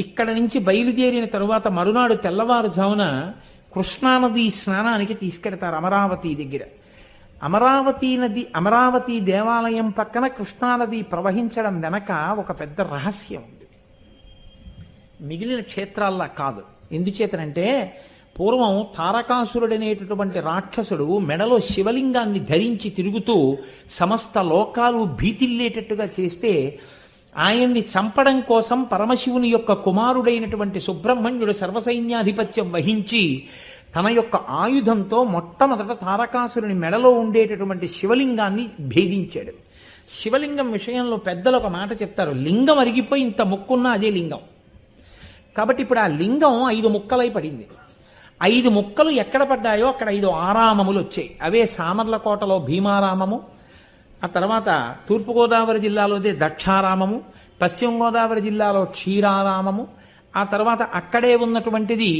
ఇక్కడ నుంచి బయలుదేరిన తరువాత మరునాడు తెల్లవారుజామున కృష్ణానది స్నానానికి తీసుకెడతారు అమరావతి దగ్గర. అమరావతి నది అమరావతి దేవాలయం పక్కన కృష్ణానది ప్రవహించడం వెనక ఒక పెద్ద రహస్యం ఉంది. మిగిలిన క్షేత్రాల్లా కాదు. ఎందుచేతనంటే పూర్వం తారకాసురుడనేటటువంటి రాక్షసుడు మెడలో శివలింగాన్ని ధరించి తిరుగుతూ సమస్త లోకాలు భీతిల్లేటట్టుగా చేస్తే ఆయన్ని చంపడం కోసం పరమశివుని యొక్క కుమారుడైనటువంటి సుబ్రహ్మణ్యుడు సర్వసైన్యాధిపత్యం వహించి తన యొక్క ఆయుధంతో మొట్టమొదట తారకాసురుని మెడలో ఉండేటటువంటి శివలింగాన్ని భేదించాడు. శివలింగం విషయంలో పెద్దలు ఒక మాట చెప్తారు లింగం అరిగిపోయి ఇంత ముక్కున్నా అదే లింగం. కాబట్టి ఇప్పుడు ఆ లింగం ఐదు ముక్కలై పడింది. ఐదు ముక్కలు ఎక్కడ పడ్డాయో అక్కడ ఐదు ఆరామములు వచ్చాయి. అవే సామర్లకోటలో భీమారామము ఆ తర్వాత తూర్పుగోదావరి జిల్లాలోదే దక్షారామము పశ్చిమ గోదావరి జిల్లాలో క్షీరారామము ఆ తర్వాత అక్కడే ఉన్నటువంటిది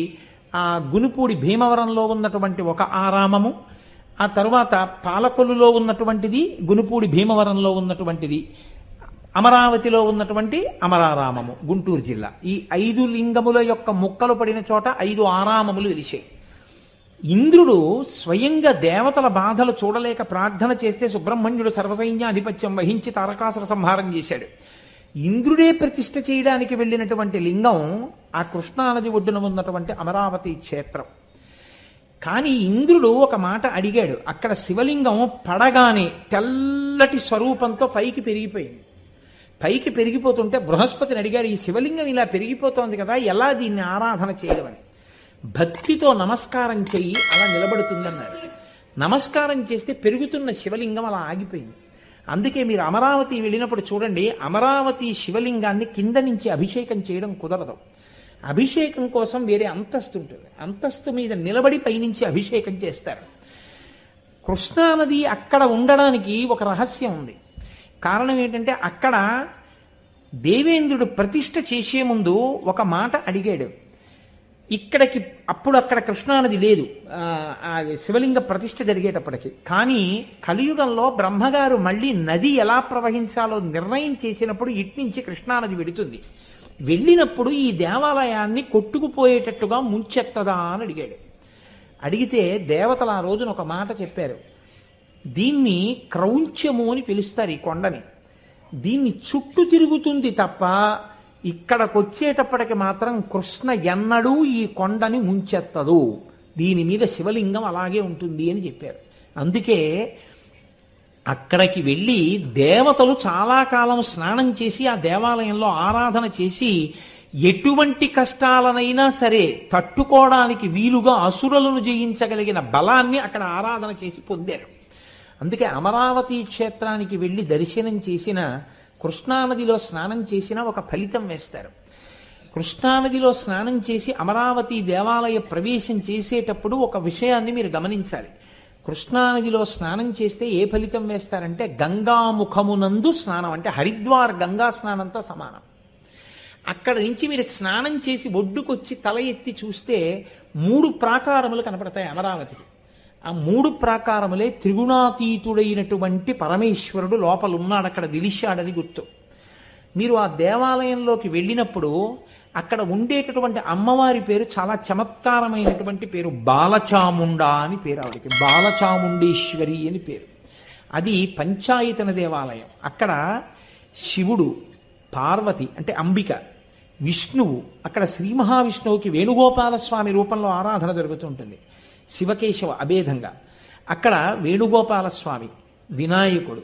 ఆ గునుపూడి భీమవరంలో ఉన్నటువంటి ఒక ఆరామము ఆ తర్వాత పాలకొల్లులో ఉన్నటువంటిది గునుపూడి భీమవరంలో ఉన్నటువంటిది అమరావతిలో ఉన్నటువంటి అమరారామము గుంటూరు జిల్లా. ఈ ఐదు లింగముల యొక్క ముక్కలు పడిన చోట ఐదు ఆరామములు వెలిశాయి ఇంద్రుడు స్వయంగా దేవతల బాధలు చూడలేక ప్రార్థన చేస్తే సుబ్రహ్మణ్యుడు సర్వసైన్యాధిపత్యం వహించి తారకాసుర సంహారం చేశాడు. ఇంద్రుడే ప్రతిష్ఠ చేయడానికి వెళ్ళినటువంటి లింగం ఆ కృష్ణానది ఒడ్డున ఉన్నటువంటి అమరావతి క్షేత్రం. కానీ ఇంద్రుడు ఒక మాట అడిగాడు. అక్కడ శివలింగం పడగానే తెల్లటి స్వరూపంతో పైకి పెరిగిపోయింది. పైకి పెరిగిపోతుంటే బృహస్పతిని అడిగాడు ఈ శివలింగం ఇలా పెరిగిపోతోంది కదా ఎలా దీన్ని ఆరాధన చేయడం? అని. భక్తితో నమస్కారం చెయ్యి అలా నిలబడుతుందన్నారు. నమస్కారం చేస్తే పెరుగుతున్న శివలింగం అలా ఆగిపోయింది. అందుకే మీరు అమరావతి వెళ్ళినప్పుడు చూడండి అమరావతి శివలింగాన్ని కింద నుంచి అభిషేకం చేయడం కుదరదు. అభిషేకం కోసం వేరే అంతస్తు ఉంటుంది. అంతస్తు మీద నిలబడి పైనుంచి అభిషేకం చేస్తారు. కృష్ణానది అక్కడ ఉండడానికి ఒక రహస్యం ఉంది. కారణం ఏంటంటే అక్కడ దేవేంద్రుడు ప్రతిష్ట చేసే ముందు ఒక మాట అడిగాడు. ఇక్కడికి అప్పుడు అక్కడ కృష్ణానది లేదు. శివలింగ ప్రతిష్ఠ జరిగేటప్పటికి. కానీ కలియుగంలో బ్రహ్మగారు మళ్ళీ నది ఎలా ప్రవహించాలో నిర్ణయం చేసినప్పుడు ఇట్నుంచి కృష్ణానది వెడుతుంది. వెళ్ళినప్పుడు ఈ దేవాలయాన్ని కొట్టుకుపోయేటట్టుగా ముంచెత్తదా అని అడిగాడు. అడిగితే దేవతలు ఆ రోజున ఒక మాట చెప్పారు. దీన్ని క్రౌంచము అని పిలుస్తారు ఈ కొండని. దీన్ని చుట్టూ తిరుగుతుంది తప్ప ఇక్కడకొచ్చేటప్పటికి మాత్రం కృష్ణ ఎన్నడూ ఈ కొండని ముంచెత్తదు. దీని మీద శివలింగం అలాగే ఉంటుంది అని చెప్పారు. అందుకే అక్కడికి వెళ్ళి దేవతలు చాలా కాలం స్నానం చేసి ఆ దేవాలయంలో ఆరాధన చేసి ఎటువంటి కష్టాలనైనా సరే తట్టుకోవడానికి వీలుగా అసురులను జయించగలిగిన బలాన్ని అక్కడ ఆరాధన చేసి పొందారు. అందుకే అమరావతి క్షేత్రానికి వెళ్ళి దర్శనం చేసిన కృష్ణానదిలో స్నానం చేసిన ఒక ఫలితం వేస్తారు. కృష్ణానదిలో స్నానం చేసి అమరావతి దేవాలయ ప్రవేశం చేసేటప్పుడు ఒక విషయాన్ని మీరు గమనించాలి. కృష్ణానదిలో స్నానం చేస్తే ఏ ఫలితం వేస్తారంటే గంగాముఖమునందు స్నానం అంటే హరిద్వార్ గంగా స్నానంతో సమానం. అక్కడ నుంచి మీరు స్నానం చేసి ఒడ్డుకొచ్చి తల ఎత్తి చూస్తే మూడు ప్రాకారములు కనపడతాయి అమరావతికి. ఆ మూడు ప్రాకారములే త్రిగుణాతీతుడైనటువంటి పరమేశ్వరుడు లోపల ఉన్నాడు అక్కడ విలిశాడని గుర్తు. మీరు ఆ దేవాలయంలోకి వెళ్ళినప్పుడు అక్కడ ఉండేటటువంటి అమ్మవారి పేరు చాలా చమత్కారమైనటువంటి పేరు బాలచాముండ అని పేరు ఆవిడకి. బాలచాముండేశ్వరి అని పేరు. అది పంచాయతన దేవాలయం. అక్కడ శివుడు పార్వతి అంటే అంబిక విష్ణువు అక్కడ శ్రీ మహావిష్ణువుకి వేణుగోపాల స్వామి రూపంలో ఆరాధన జరుగుతుంటుంది శివకేశవ అభేదంగా. అక్కడ వేణుగోపాల స్వామి వినాయకుడు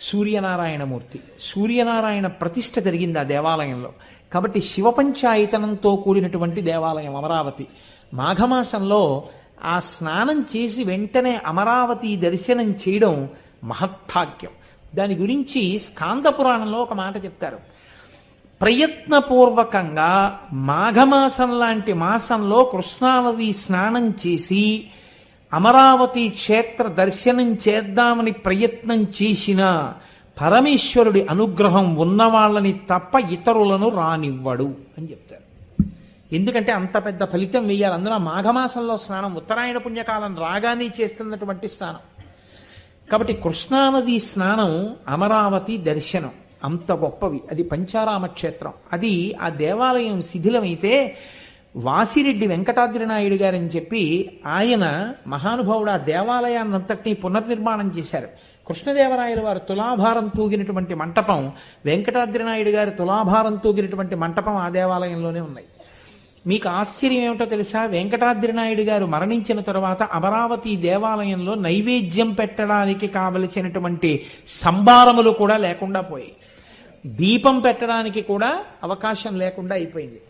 సూర్యనారాయణమూర్తి. సూర్యనారాయణ ప్రతిష్ఠ జరిగింది ఆ దేవాలయంలో. కాబట్టి శివపంచాయతనంతో కూడినటువంటి దేవాలయం అమరావతి. మాఘమాసంలో ఆ స్నానం చేసి వెంటనే అమరావతి దర్శనం చేయడం మహత్భాగ్యం. దాని గురించి స్కాంద పురాణంలో ఒక మాట చెప్తారు. ప్రయత్నపూర్వకంగా మాఘమాసం లాంటి మాసంలో కృష్ణానది స్నానం చేసి అమరావతి క్షేత్ర దర్శనం చేద్దామని ప్రయత్నం చేసిన పరమేశ్వరుడి అనుగ్రహం ఉన్నవాళ్ళని తప్ప ఇతరులను రానివ్వడు అని చెప్తారు. ఎందుకంటే అంత పెద్ద ఫలితం వేయాలి అందులో మాఘమాసంలో స్నానం ఉత్తరాయణ పుణ్యకాలం రాగానే చేస్తున్నటువంటి స్నానం. కాబట్టి కృష్ణానది స్నానం అమరావతి దర్శనం. అంత గొప్పవి. అది పంచారామ క్షేత్రం అది ఆ దేవాలయం శిథిలమైతే వాసిరెడ్డి వెంకటాద్రి నాయుడు గారని చెప్పి ఆయన మహానుభావుడు ఆ దేవాలయాన్నంతటినీ పునర్నిర్మాణం చేశారు. కృష్ణదేవరాయల వారు తులాభారం తూగినటువంటి మంటపం వెంకటాద్రి నాయుడు గారి తులాభారం తూగినటువంటి మంటపం ఆ దేవాలయంలోనే ఉన్నాయి. మీకు ఆశ్చర్యం ఏమిటో తెలుసా? వెంకటాద్రి నాయుడు గారు మరణించిన తర్వాత అమరావతి దేవాలయంలో నైవేద్యం పెట్టడానికి కావలసినటువంటి సంభారములు కూడా లేకుండా పోయాయి. దీపం పెట్టడానికి కూడా అవకాశం లేకుండా అయిపోయింది.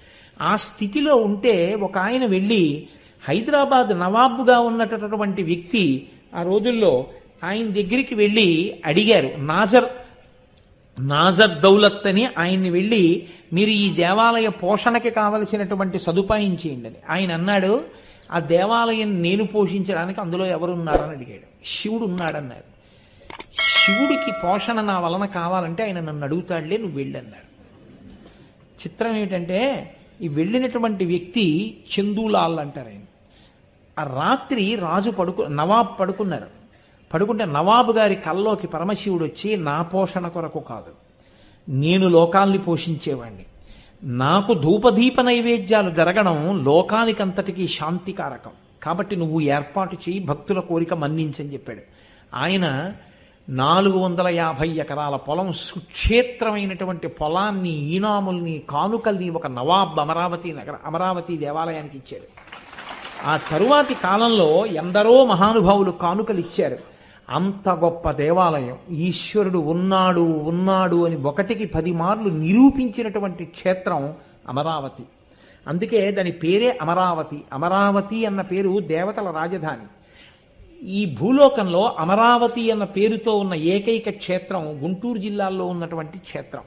ఆ స్థితిలో ఉంటే ఒక ఆయన వెళ్ళి హైదరాబాద్ నవాబుగా ఉన్నటువంటి వ్యక్తి ఆ రోజుల్లో ఆయన దగ్గరికి వెళ్ళి అడిగారు నాజర్ నాజర్ దౌలత్ అని ఆయన్ని వెళ్ళి మీరు ఈ దేవాలయ పోషణకి కావలసినటువంటి సదుపాయం చేయండి అని. ఆయన అన్నాడు ఆ దేవాలయం నేను పోషించడానికి అందులో ఎవరున్నారని అడిగాడు. శివుడు ఉన్నాడన్నారు. శివుడికి పోషణ నా వలన కావాలంటే ఆయన నన్ను అడుగుతాడులే నువ్వు వెళ్ళన్నాడు చిత్రం ఏమిటంటే ఈ వెళ్ళినటువంటి వ్యక్తి చందూలాల్ అంటారు ఆయన. ఆ రాత్రి రాజు పడుకు నవాబ్ పడుకున్నారు. పడుకుంటే నవాబు గారి కల్లోకి పరమశివుడు వచ్చి నా పోషణ కొరకు కాదు నేను లోకాల్ని పోషించేవాణ్ణి. నాకు ధూపదీప నైవేద్యాలు జరగడం లోకానికంతటికీ శాంతికారకం. కాబట్టి నువ్వు ఏర్పాటు చేయి భక్తుల కోరిక మన్నించని చెప్పాడు. ఆయన నాలుగు వందల యాభై ఎకరాల పొలం సుక్షేత్రమైనటువంటి పొలాన్ని ఈనాముల్ని కానుకల్ని ఒక నవాబ్ అమరావతి నగర అమరావతి దేవాలయానికి ఇచ్చాడు ఆ తరువాతి కాలంలో ఎందరో మహానుభావులు కానుకలు ఇచ్చారు. అంత గొప్ప దేవాలయం ఈశ్వరుడు ఉన్నాడు ఉన్నాడు అని ఒకటికి పది మార్లు నిరూపించినటువంటి క్షేత్రం అమరావతి. అందుకే దాని పేరే అమరావతి. అమరావతి అన్న పేరు దేవతల రాజధాని. ఈ భూలోకంలో అమరావతి అన్న పేరుతో ఉన్న ఏకైక క్షేత్రం గుంటూరు జిల్లాలో ఉన్నటువంటి క్షేత్రం.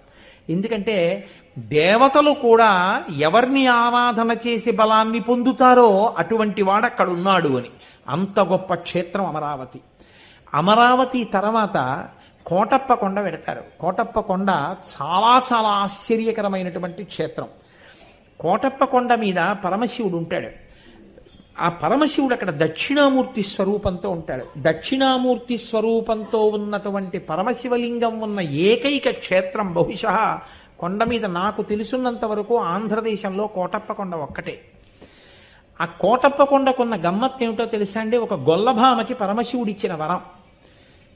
ఎందుకంటే దేవతలు కూడా ఎవరిని ఆరాధన చేసి బలాన్ని పొందుతారో అటువంటి వాడు అక్కడ ఉన్నాడు అని. అంత గొప్ప క్షేత్రం అమరావతి. అమరావతి తర్వాత కోటప్ప కొండ పెడతారు. కోటప్ప కొండ చాలా చాలా ఆశ్చర్యకరమైనటువంటి క్షేత్రం. కోటప్ప కొండ మీద పరమశివుడు ఉంటాడు. ఆ పరమశివుడు అక్కడ దక్షిణామూర్తి స్వరూపంతో ఉంటాడు. దక్షిణామూర్తి స్వరూపంతో ఉన్నటువంటి పరమశివలింగం ఉన్న ఏకైక క్షేత్రం బహుశా కొండ మీద నాకు తెలుసున్నంత వరకు ఆంధ్రదేశంలో కోటప్ప కొండ ఒక్కటే. ఆ కోటప్ప కొండకున్న గమ్మత్ ఏమిటో తెలుసా అండి? ఒక గొల్లభామకి పరమశివుడు ఇచ్చిన వరం.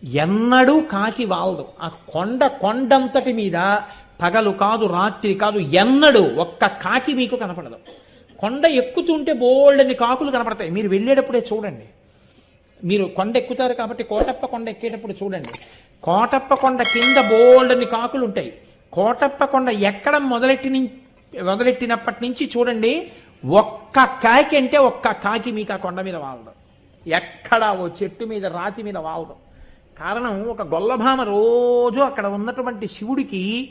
ఎన్నడూ కాకి వాలదు. ఆ కొండ కొండంతటి మీద పగలు కాదు రాత్రి కాదు ఎన్నడూ ఒక్క కాకి మీకు కనపడదు. కొండ ఎక్కుతుంటే బోల్డని కాకులు కనపడతాయి. మీరు వెళ్ళేటప్పుడే చూడండి. మీరు కొండ ఎక్కుతారు కాబట్టి కోటప్ప కొండ ఎక్కేటప్పుడు చూడండి. కోటప్ప కొండ కింద బోల్డని కాకులు ఉంటాయి. కోటప్ప కొండ ఎక్కడం మొదలెట్టి మొదలెట్టినప్పటి నుంచి చూడండి ఒక్క కాకి అంటే ఒక్క కాకి మీకు ఆ కొండ మీద వాలదు. ఎక్కడ ఓ చెట్టు మీద రాతి మీద వాలదు. కారణం ఒక గొల్లభామ రోజు అక్కడ ఉన్నటువంటి శివుడికి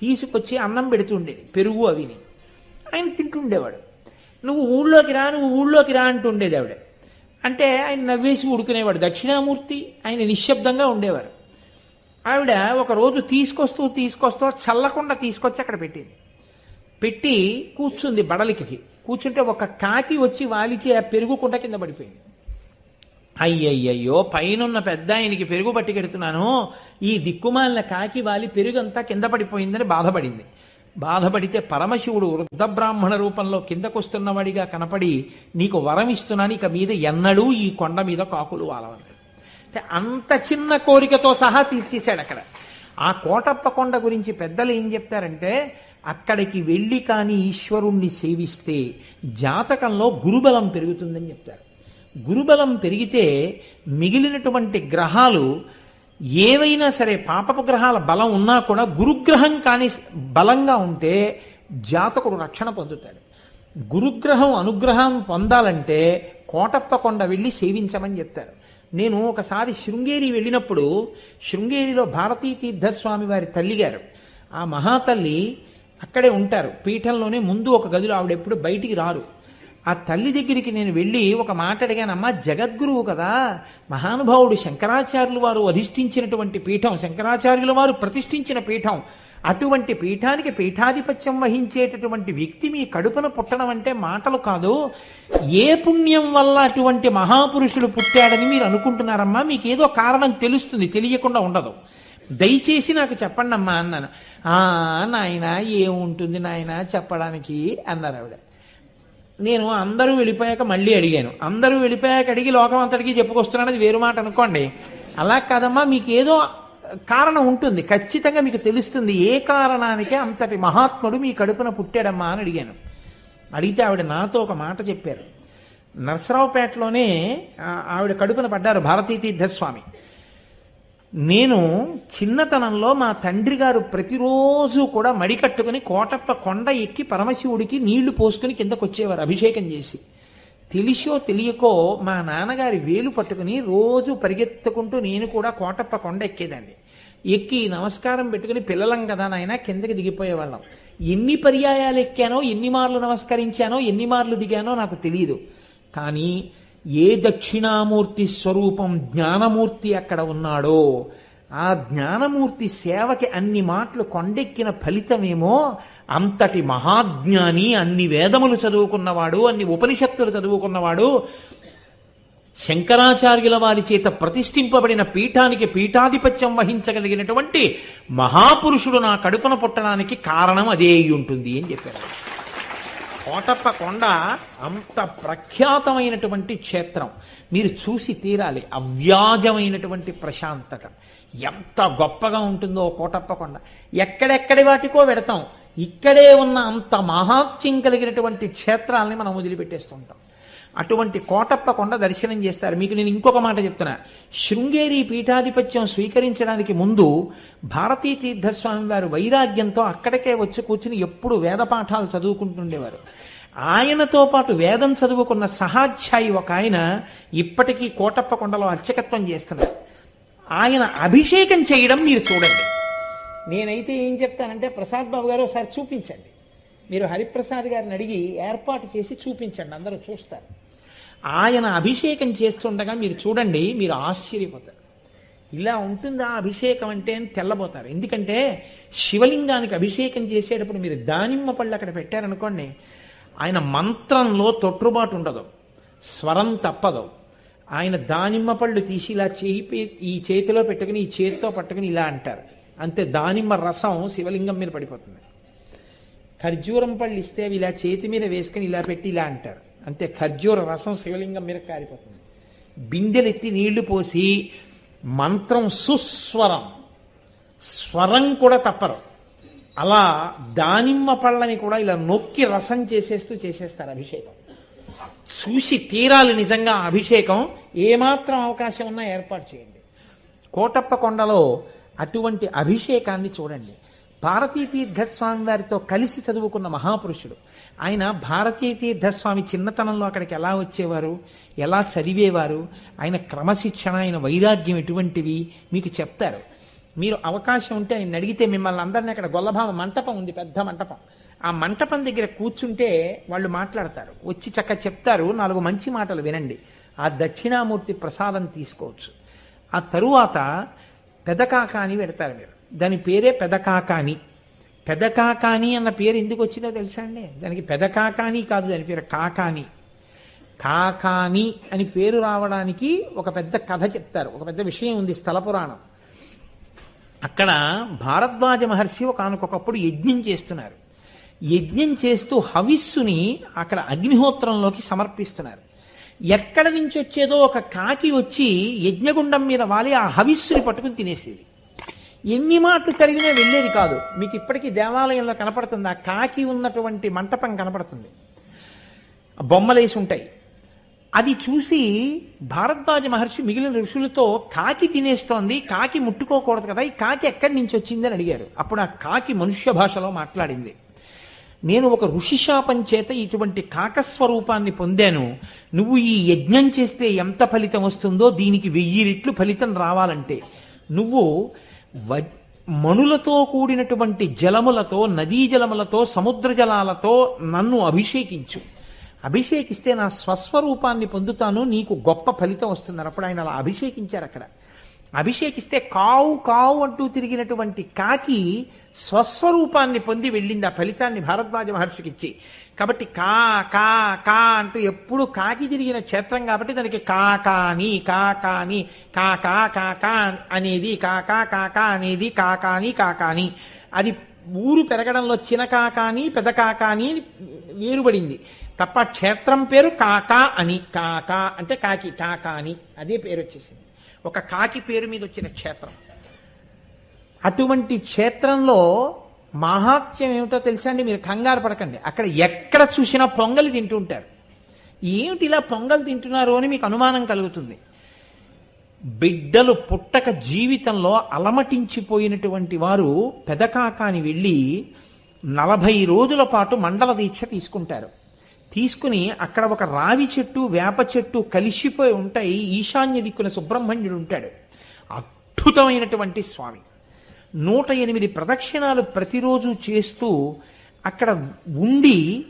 తీసుకొచ్చి అన్నం పెడుతుండేది. పెరుగు అవిని. ఆయన తింటుండేవాడు. నువ్వు ఊళ్ళోకి రా నువ్వు ఊళ్ళోకి రా అంటుండేది ఆవిడ. అంటే ఆయన నవ్వేసి ఉడుకునేవాడు. దక్షిణామూర్తి ఆయన నిశ్శబ్దంగా ఉండేవారు. ఆవిడ ఒకరోజు తీసుకొస్తూ తీసుకొస్తూ చల్లకుండా తీసుకొచ్చి అక్కడ పెట్టింది. పెట్టి కూర్చుంది బడలికి కూర్చుంటే ఒక కాకి వచ్చి వాలికి ఆ పెరుగుకుంట కింద పడిపోయింది. అయ్యయ్యయ్యో పైనున్న పెద్ద ఆయనకి పెరుగు పట్టుకెడుతున్నాను ఈ దిక్కుమాలిన కాకి వాలి పెరుగంతా కింద పడిపోయిందని బాధపడింది. బాధపడితే పరమశివుడు వృద్ధ బ్రాహ్మణ రూపంలో కిందకొస్తున్నవాడిగా కనపడి నీకు వరం ఇస్తున్నాను ఇక మీద ఎన్నడూ ఈ కొండ మీద కాకులు వాలవన్నాడు అంటే అంత చిన్న కోరికతో సహా తీర్చేశాడు అక్కడ. ఆ కోటప్ప కొండ గురించి పెద్దలు ఏం చెప్తారంటే అక్కడికి వెళ్ళి కాని ఈశ్వరుణ్ణి సేవిస్తే జాతకంలో గురుబలం పెరుగుతుందని చెప్తారు. గురుబలం పెరిగితే మిగిలినటువంటి గ్రహాలు ఏవైనా సరే పాపపు గ్రహాల బలం ఉన్నా కూడా గురుగ్రహం కాని బలంగా ఉంటే జాతకుడు రక్షణ పొందుతాడు. గురుగ్రహం అనుగ్రహం పొందాలంటే కోటప్ప కొండ వెళ్ళి సేవించమని చెప్తారు. నేను ఒకసారి శృంగేరి వెళ్ళినప్పుడు శృంగేరిలో భారతీ తీర్థస్వామి వారి తల్లిగారు ఆ మహాతల్లి అక్కడే ఉంటారు. పీఠంలోనే ముందు ఒక గదిలో ఆవిడెప్పుడు బయటికి రారు. ఆ తల్లి దగ్గరికి నేను వెళ్ళి ఒక మాట అడిగానమ్మా జగద్గురువు కదా మహానుభావుడు శంకరాచార్యులు వారు అధిష్ఠించినటువంటి పీఠం శంకరాచార్యుల వారు ప్రతిష్ఠించిన పీఠం అటువంటి పీఠానికి పీఠాధిపత్యం వహించేటటువంటి వ్యక్తి మీ కడుపున పుట్టడం అంటే మాటలు కాదు. ఏ పుణ్యం వల్ల అటువంటి మహాపురుషుడు పుట్టాడని మీరు అనుకుంటున్నారమ్మా? మీకు ఏదో కారణం తెలుస్తుంది తెలియకుండా ఉండదు. దయచేసి నాకు చెప్పండి అమ్మా అన్నాను. ఆ నాయన ఏముంటుంది నాయన చెప్పడానికి? అన్నారు ఆవిడ. నేను అందరూ వెళ్ళిపోయాక మళ్ళీ అడిగాను. అందరూ వెళ్ళిపోయాక అడిగి లోకం అంతటికీ చెప్పుకొస్తున్నాను అది వేరు మాట అనుకోండి. అలా కాదమ్మా మీకు ఏదో కారణం ఉంటుంది. ఖచ్చితంగా మీకు తెలుస్తుంది ఏ కారణానికే అంతటి మహాత్ముడు మీ కడుపున పుట్టాడమ్మా అని అడిగాను. అడిగితే ఆవిడ నాతో ఒక మాట చెప్పారు. నరసరావుపేటలోనే ఆవిడ కడుపున పడ్డారు భారతీ తీర్థస్వామి నేను చిన్నతనంలో మా తండ్రి గారు ప్రతిరోజు కూడా మడికట్టుకుని కోటప్ప కొండ ఎక్కి పరమశివుడికి నీళ్ళు పోసుకుని కిందకు వచ్చేవారు అభిషేకం చేసి. తెలిసో తెలియకో మా నాన్నగారి వేలు పట్టుకుని రోజు పరిగెత్తుకుంటూ నేను కూడా కోటప్ప కొండ ఎక్కేదాన్ని. ఎక్కి నమస్కారం పెట్టుకుని పిల్లలం కదా నాయన కిందకి దిగిపోయేవాళ్ళం. ఎన్ని పర్యాయాలు ఎక్కానో ఎన్ని మార్లు నమస్కరించానో ఎన్ని మార్లు దిగానో నాకు తెలియదు కానీ ఏ దక్షిణామూర్తి స్వరూపం జ్ఞానమూర్తి అక్కడ ఉన్నాడో ఆ జ్ఞానమూర్తి సేవకి అన్ని మాటలు కొండెక్కిన ఫలితమేమో అంతటి మహాజ్ఞాని అన్ని వేదములు చదువుకున్నవాడు అన్ని ఉపనిషత్తులు చదువుకున్నవాడు శంకరాచార్యుల వారి చేత ప్రతిష్ఠింపబడిన పీఠానికి పీఠాధిపత్యం వహించగలిగినటువంటి మహాపురుషుడు నా కడుపున పుట్టడానికి కారణం అదే ఉంటుంది అని చెప్పారు. కోటప్ప కొండ అంత ప్రఖ్యాతమైనటువంటి క్షేత్రం. మీరు చూసి తీరాలి అవ్యాజమైనటువంటి ప్రశాంతత. ఎంత గొప్పగా ఉంటుందో కోటప్ప కొండ ఎక్కడెక్కడి వాటికో పెడతాం ఇక్కడే ఉన్న అంత మహాత్యం కలిగినటువంటి క్షేత్రాలని మనం వదిలిపెట్టేస్తుంటాం. అటువంటి కోటప్ప కొండ దర్శనం చేస్తారు. మీకు నేను ఇంకొక మాట చెప్తున్నా. శృంగేరి పీఠాధిపత్యం స్వీకరించడానికి ముందు భారతీ తీర్థస్వామి వారు వైరాగ్యంతో అక్కడికే వచ్చి కూర్చుని ఎప్పుడు వేద పాఠాలు చదువుకుంటుండేవారు. ఆయనతో పాటు వేదం చదువుకున్న సహాధ్యాయి ఒక ఆయన ఇప్పటికీ కోటప్ప కొండలో అర్చకత్వం చేస్తున్నారు. ఆయన అభిషేకం చేయడం మీరు చూడండి. నేనైతే ఏం చెప్తానంటే ప్రసాద్ బాబు గారు ఒకసారి చూపించండి. మీరు హరిప్రసాద్ గారిని అడిగి ఏర్పాటు చేసి చూపించండి. అందరూ చూస్తారు. ఆయన అభిషేకం చేస్తుండగా మీరు చూడండి మీరు ఆశ్చర్యపోతారు. ఇలా ఉంటుందా అభిషేకం అంటే అని తెల్లబోతారు. ఎందుకంటే శివలింగానికి అభిషేకం చేసేటప్పుడు మీరు దానిమ్మ పళ్ళు అక్కడ పెట్టారనుకోండి ఆయన మంత్రంలో తొట్టుబాటు ఉండదు. స్వరం తప్పదు. ఆయన దానిమ్మ పళ్ళు తీసి ఇలా చేయి ఈ చేతిలో పెట్టుకుని ఈ చేతితో పట్టుకుని ఇలా అంటారు. అంతే దానిమ్మ రసం శివలింగం మీద పడిపోతుంది. ఖర్జూరం పళ్ళు ఇస్తే ఇలా చేతి మీద వేసుకుని ఇలా పెట్టి ఇలా అంటారు. అంతే ఖర్జూర రసం శివలింగం మీద కారిపోతుంది. బిందెలెత్తి నీళ్ళు పోసి మంత్రం సుస్వరం. స్వరం కూడా తప్పరు. అలా దానిమ్మ పళ్ళని కూడా ఇలా నొక్కి రసం చేసేస్తూ చేసేస్తారు అభిషేకం. చూసి తీరాలి నిజంగా అభిషేకం. ఏమాత్రం అవకాశం ఉన్నా ఏర్పాటు చేయండి. కోటప్ప కొండలో అటువంటి అభిషేకాన్ని చూడండి. భారతీతీర్థస్వామి వారితో కలిసి చదువుకున్న మహాపురుషుడు. ఆయన భారతీతీర్థస్వామి చిన్నతనంలో అక్కడికి ఎలా వచ్చేవారు? ఎలా చదివేవారు? ఆయన క్రమశిక్షణ ఆయన వైరాగ్యం ఎటువంటివి? మీకు చెప్తారు. మీరు అవకాశం ఉంటే ఆయన అడిగితే మిమ్మల్ని అందరినీ అక్కడ గొల్లభామ మంటపం ఉంది పెద్ద మంటపం. ఆ మంటపం దగ్గర కూర్చుంటే వాళ్ళు మాట్లాడతారు. వచ్చి చక్క చెప్తారు. నాలుగు మంచి మాటలు వినండి. ఆ దక్షిణామూర్తి ప్రసాదం తీసుకోవచ్చు. ఆ తరువాత పెదకాకాని పెడతారు మీరు. దాని పేరే పెదకాకాని. పెదకాకాని అన్న పేరు ఎందుకు వచ్చిందో తెలుసా అండి? దానికి పెదకాకాని కాదు దాని పేరు కాకాని. కాకాని అని పేరు రావడానికి ఒక పెద్ద కథ చెప్తారు. ఒక పెద్ద విషయం ఉంది స్థల పురాణం. అక్కడ భారద్వాజ మహర్షి ఒకనకొకప్పుడు యజ్ఞం చేస్తున్నారు. యజ్ఞం చేస్తూ హవిస్సుని అక్కడ అగ్నిహోత్రంలోకి సమర్పిస్తున్నారు. ఎక్కడ నుంచి వచ్చేదో ఒక కాకి వచ్చి యజ్ఞగుండం మీద వాలి ఆ హవిస్సుని పట్టుకుని తినేసేది. ఎన్ని మాటలు జరిగినా వెళ్ళేది కాదు. మీకు ఇప్పటికీ దేవాలయంలో కనపడుతుంది. ఆ కాకి ఉన్నటువంటి మంటపం కనపడుతుంది. బొమ్మలేసి ఉంటాయి అది చూసి భారద్వాజ మహర్షి మిగిలిన ఋషులతో కాకి తినేస్తోంది. కాకి ముట్టుకోకూడదు కదా. ఈ కాకి ఎక్కడి నుంచి వచ్చిందని అడిగారు. అప్పుడు ఆ కాకి మనుష్య భాషలో మాట్లాడింది. నేను ఒక ఋషి శాపం చేత ఇటువంటి కాకస్వరూపాన్ని పొందాను. నువ్వు ఈ యజ్ఞం చేస్తే ఎంత ఫలితం వస్తుందో దీనికి వెయ్యి రెట్లు ఫలితం రావాలంటే. నువ్వు మణులతో కూడినటువంటి జలములతో నదీ జలములతో సముద్ర జలాలతో నన్ను అభిషేకించు. అభిషేకిస్తే నా స్వస్వరూపాన్ని పొందుతాను నీకు గొప్ప ఫలితం వస్తుందని అప్పుడు ఆయన అలా అభిషేకించారు అక్కడ అభిషేకిస్తే కావు కావు అంటూ తిరిగినటువంటి కాకి స్వస్వరూపాన్ని పొంది వెళ్ళింది ఆ ఫలితాన్ని భారద్వాజ మహర్షికి ఇచ్చి కాబట్టి కా కా కా అంటూ ఎప్పుడు కాకి తిరిగిన క్షేత్రం కాబట్టి దానికి కాకాని కాకాని కాకా కాకా అనేది కాకా కాకా అనేది కాకాని కాకాని అది ఊరు పెరగడంలో చిన్న కాకాని పెద్ద కాకాని వేరుబడింది తప్ప క్షేత్రం పేరు కాకా అని కాకా అంటే కాకి కాకా అని అదే పేరు వచ్చేసింది. ఒక కాకి పేరు మీద వచ్చిన క్షేత్రం. అటువంటి క్షేత్రంలో మహాత్మ్యం ఏమిటో తెలుసా అండి? మీరు కంగారు పడకండి. అక్కడ ఎక్కడ చూసినా పొంగలి తింటుంటారు ఏమిటి ఇలా పొంగల్ తింటున్నారు అని మీకు అనుమానం కలుగుతుంది. బిడ్డలు పుట్టక జీవితంలో అలమటించిపోయినటువంటి వారు పెదకాకాని వెళ్ళి నలభై రోజుల పాటు మండల దీక్ష తీసుకుంటారు. తీసుకుని అక్కడ ఒక రావి చెట్టు వేప చెట్టు కలిసిపోయి ఉంటాయి. ఈశాన్య దిక్కున సుబ్రహ్మణ్యుడు ఉంటాడు. అద్భుతమైనటువంటి స్వామి. నూట ఎనిమిది ప్రదక్షిణాలు ప్రతిరోజు చేస్తూ అక్కడ ఉండి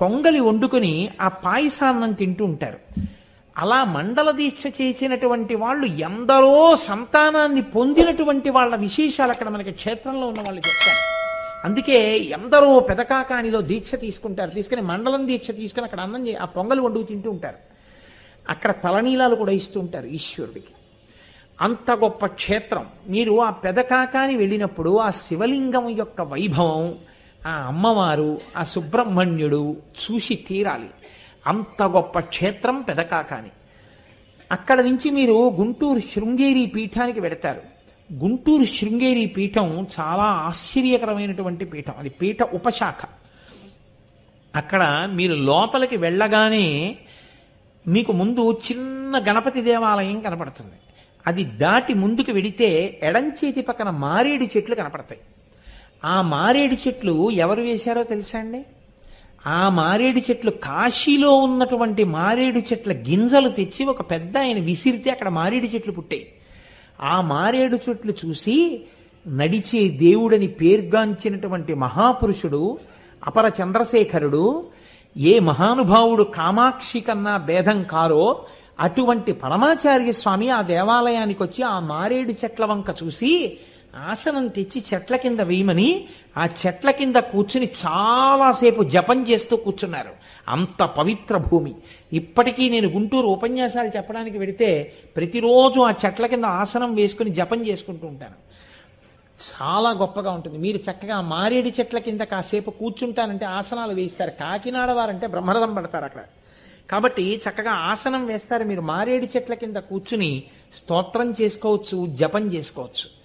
పొంగలి వండుకొని ఆ పాయసాన్నం తింటూ ఉంటారు. అలా మండల దీక్ష చేసినటువంటి వాళ్ళు ఎందరో సంతానాన్ని పొందినటువంటి వాళ్ళ విశేషాలు అక్కడ మనకి క్షేత్రంలో ఉన్న వాళ్ళు చెప్తారు. అందుకే ఎందరో పెదకాకానిలో దీక్ష తీసుకుంటారు. తీసుకుని మండలం దీక్ష తీసుకుని అక్కడ అన్నం ఆ పొంగలు వండుకు తింటూ ఉంటారు. అక్కడ తలనీలాలు కూడా ఇస్తూ ఉంటారు ఈశ్వరుడికి. అంత గొప్ప క్షేత్రం. మీరు ఆ పెదకాకాని వెళ్ళినప్పుడు ఆ శివలింగం యొక్క వైభవం ఆ అమ్మవారు ఆ సుబ్రహ్మణ్యుడు చూసి తీరాలి. అంత గొప్ప క్షేత్రం పెదకాకాని. అక్కడ నుంచి మీరు గుంటూరు శృంగేరి పీఠానికి వెడతారు. గుంటూరు శృంగేరి పీఠం చాలా ఆశ్చర్యకరమైనటువంటి పీఠం. అది పీఠ ఉపశాఖ. అక్కడ మీరు లోపలికి వెళ్ళగానే మీకు ముందు చిన్న గణపతి దేవాలయం కనపడుతుంది. అది దాటి ముందుకు వెడితే ఎడంచేతి పక్కన మారేడు చెట్లు కనపడతాయి. ఆ మారేడు చెట్లు ఎవరు వేశారో తెలుసా అండి? ఆ మారేడు చెట్లు కాశీలో ఉన్నటువంటి మారేడు చెట్ల గింజలు తెచ్చి ఒక పెద్ద ఆయన విసిరితే అక్కడ మారేడు చెట్లు పుట్టాయి. ఆ మారేడు చెట్లు చూసి నడిచే దేవుడని పేర్గాంచినటువంటి మహాపురుషుడు అపర చంద్రశేఖరుడు ఏ మహానుభావుడు కామాక్షి కన్నా భేదం కారో అటువంటి పరమాచార్య స్వామి ఆ దేవాలయానికి వచ్చి ఆ మారేడు చెట్ల వంక చూసి ఆసనం తెచ్చి చెట్ల కింద వేయమని ఆ చెట్ల కింద కూర్చుని చాలాసేపు జపం చేస్తూ కూర్చున్నారు. అంత పవిత్ర భూమి. ఇప్పటికీ నేను గుంటూరు ఉపన్యాసాలు చెప్పడానికి వెడితే ప్రతిరోజు ఆ చెట్ల కింద ఆసనం వేసుకుని జపం చేసుకుంటూ ఉంటాను. చాలా గొప్పగా ఉంటుంది. మీరు చక్కగా మారేడు చెట్ల కింద కాసేపు కూర్చుంటానంటే ఆసనాలు వేయిస్తారు. కాకినాడ వారంటే బ్రహ్మరథం పడతారు అక్కడ. కాబట్టి చక్కగా ఆసనం వేస్తారు. మీరు మారేడు చెట్ల కింద కూర్చుని స్తోత్రం చేసుకోవచ్చు జపం చేసుకోవచ్చు.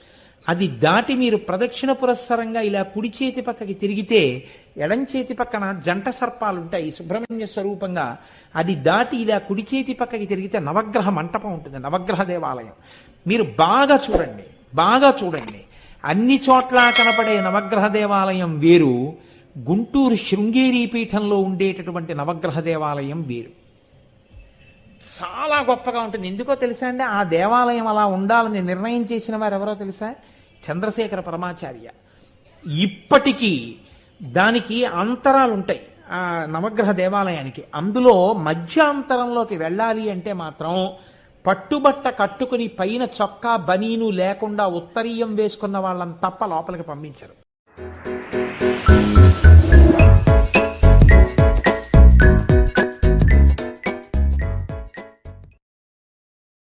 అది దాటి మీరు ప్రదక్షిణ పురస్సరంగా ఇలా కుడి చేతి పక్కకి తిరిగితే ఎడం చేతి పక్కన జంట సర్పాలు ఉంటాయి సుబ్రహ్మణ్య స్వరూపంగా. అది దాటి ఇలా కుడి చేతి పక్కకి తిరిగితే నవగ్రహ మంటపం ఉంటుంది నవగ్రహ దేవాలయం. మీరు బాగా చూడండి బాగా చూడండి. అన్ని చోట్ల కనపడే నవగ్రహ దేవాలయం వేరు గుంటూరు శృంగేరి పీఠంలో ఉండేటటువంటి నవగ్రహ దేవాలయం వేరు. చాలా గొప్పగా ఉంటుంది. ఎందుకో తెలుసా అండి? ఆ దేవాలయం అలా ఉండాలని నిర్ణయం చేసిన వారు ఎవరో తెలుసా? చంద్రశేఖర పరమాచార్య. ఇప్పటికీ దానికి అంతరాలు ఉంటాయి ఆ నవగ్రహ దేవాలయానికి. అందులో మధ్యాంతరంలోకి వెళ్ళాలి అంటే మాత్రం పట్టుబట్ట కట్టుకుని పైన చొక్కా బనీను లేకుండా ఉత్తరీయం వేసుకున్న వాళ్ళని తప్ప లోపలికి పంపించరు.